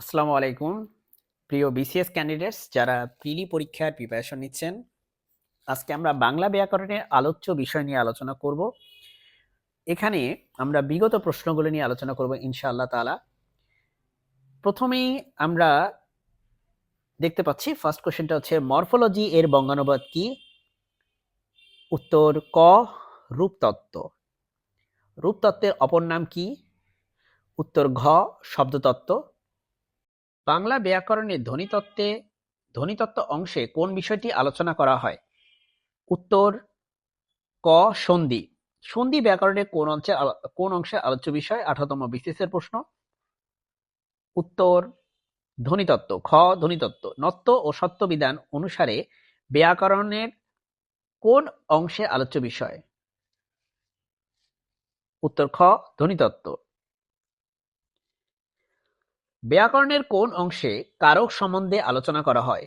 আসসালামু আলাইকুম। প্রিয় বিসিএস ক্যান্ডিডেটস যারা প্রিলি পরীক্ষার প্রিপারেশন নিচ্ছেন, আজকে আমরা বাংলা ব্যাকরণের আলোচ্য বিষয় নিয়ে আলোচনা করব। এখানে আমরা বিগত প্রশ্নগুলো নিয়ে আলোচনা করব ইনশাআল্লাহ তালা প্রথমেই আমরা দেখতে পাচ্ছি ফার্স্ট কোশ্চেনটা হচ্ছে মরফোলজি এর বঙ্গানুবাদ কি? উত্তর, ক, রূপতত্ত্ব। রূপতত্ত্বের অপর নাম কি? উত্তর, ঘ, শব্দতত্ত্ব। বাংলা ব্যাকরণে ধ্বনিতত্ত্বে ধ্বনিতত্ত্ব অংশে কোন বিষয়টি আলোচনা করা হয়? উত্তর, ক, সন্ধি। সন্ধি ব্যাকরণের কোন অংশে কোন অংশে আলোচ্য বিষয়? আঠারোতম এর প্রশ্ন। উত্তর ধ্বনিতত্ত্ব খ ধ্বনিতত্ত্ব নত্ব ও সত্যবিধান অনুসারে ব্যাকরণের কোন অংশে আলোচ্য বিষয়? উত্তর, খ ধ্বনিতত্ত্ব ব্যাকরণের কোন অংশে কারক সম্বন্ধে আলোচনা করা হয়?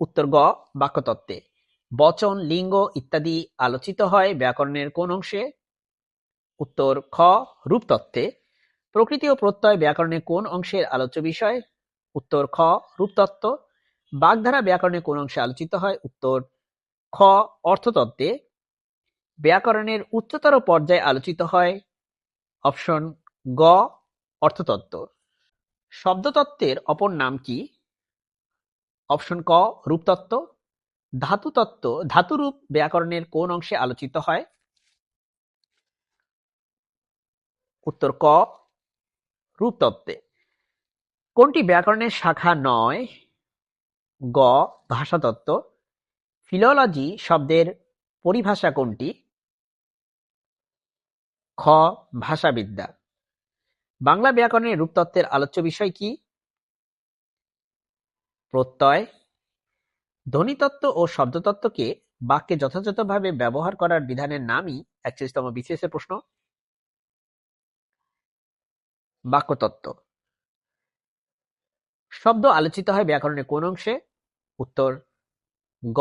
উত্তর গ, বাক্যতত্ত্বে। বচন, লিঙ্গ ইত্যাদি আলোচিত হয় ব্যাকরণের কোন অংশে? উত্তর খ, রূপতত্ত্বে। প্রকৃতি ও প্রত্যয় ব্যাকরণের কোন অংশের আলোচ্য বিষয়? উত্তর খ, রূপতত্ত্ব। বাগধারা ব্যাকরণের কোন অংশে আলোচিত হয়? উত্তর খ, অর্থতত্ত্বে। ব্যাকরণের উচ্চতর পর্যায়ে আলোচিত হয় অপশন গ, অর্থতত্ত্ব। শব্দতত্ত্বের অপর নাম কি? অপশন ক, রূপতত্ত্ব। ধাতুতত্ত্ব, ধাতুরূপ ব্যাকরণের কোন অংশে আলোচিত হয়? উত্তর ক, রূপতত্ত্বে। কোনটি ব্যাকরণের শাখা নয়? গ, ভাষাতত্ত্ব। ফিলোলজি শব্দের পরিভাষা কোনটি? খ, ভাষাবিদ্যা। বাংলা ব্যাকরণের রূপতত্ত্বের আলোচ্য বিষয় কি? প্রত্যয়। ধ্বনিতত্ত্ব ও শব্দতত্ত্বকে বাক্যে যথাযথভাবে ব্যবহার করার বিধানের নামই একচল্লিশতম এর প্রশ্ন। বাক্যতত্ত্ব। শব্দ আলোচিত হয় ব্যাকরণের কোন অংশে? উত্তর, গ,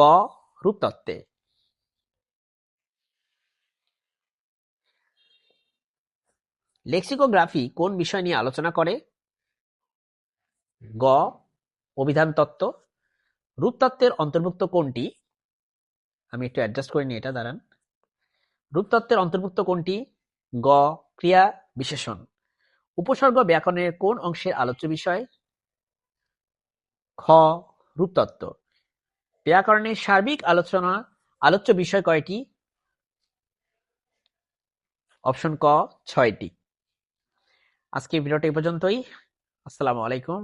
রূপতত্ত্বে। লেক্সিকোগ্রাফি কোন বিষয় নিয়ে আলোচনা করে? গ, অভিধান তত্ত্ব। রূপতত্ত্বের অন্তর্ভুক্ত কোনটি? আমি একটু অ্যাডজাস্ট করে নিই এটা, দাঁড়ান। রূপতত্ত্বের অন্তর্ভুক্ত কোনটি? গ, ক্রিয়া বিশেষণ। উপসর্গ ব্যাকরণের কোন অংশের আলোচ্য বিষয়? খ রূপতত্ত্ব ব্যাকরণের সার্বিক আলোচনা, আলোচ্য বিষয় কয়টি? অপশন ক, ছয়টি। আজকে ভিডিওটা এই পর্যন্তই। আসসালামু আলাইকুম।